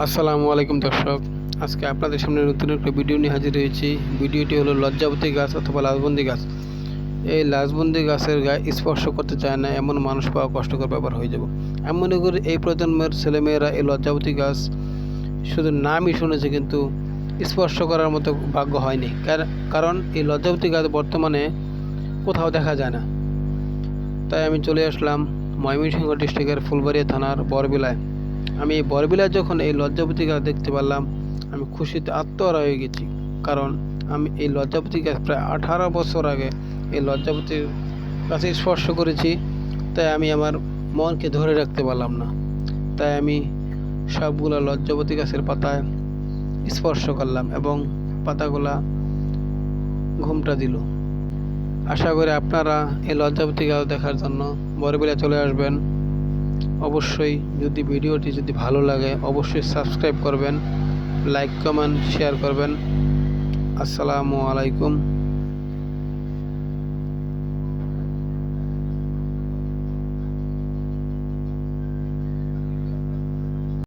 আসসালামু আলাইকুম দর্শক। আজকে আপনাদের সামনে নতুন একটা ভিডিও নিয়ে হাজির হয়েছি। ভিডিওটি হলো লজ্জাবতী গাছ অথবা লাজবন্দি গাছ। এই লাজবন্দি গাছের গায়ে স্পর্শ করতে চায় না, এমন মানুষ পাওয়া কষ্টকর ব্যাপার হয়ে যাব। আমি মনে করি এই প্রজন্মের ছেলেমেয়েরা এই লজ্জাবতী গাছ শুধু নামই শুনেছে, কিন্তু স্পর্শ করার মতো ভাগ্য হয়নি। কার- কারণ এই লজ্জাবতী গাছ বর্তমানে কোথাও দেখা যায় না। তাই আমি চলে আসলাম ময়মনসিংহ ডিস্ট্রিক্টের ফুলবাড়িয়া থানার বরবিলায়। আমি বরবিলায় যখন এই লজ্জাপতি গাছ দেখতে পারলাম, আমি খুশিতে আত্মহারা হয়ে গেছি। কারণ আমি এই লজ্জাপতি গাছ প্রায় আঠারো বছর আগে এই লজ্জাপতির গাছে স্পর্শ করেছি, তাই আমি আমার মনকে ধরে রাখতে পারলাম না। তাই আমি সবগুলো লজ্জাপতি গাছের পাতায় স্পর্শ করলাম এবং পাতাগুলা ঘুমটা দিল। আশা করি আপনারা এই লজ্জাপতি গাছ দেখার জন্য বরবিলা চলে আসবেন। অবশ্যই যদি ভিডিওটি যদি ভালো লাগে, অবশ্যই সাবস্ক্রাইব করবেন, লাইক, কমেন্ট, শেয়ার করবেন। আসসালামু আলাইকুম।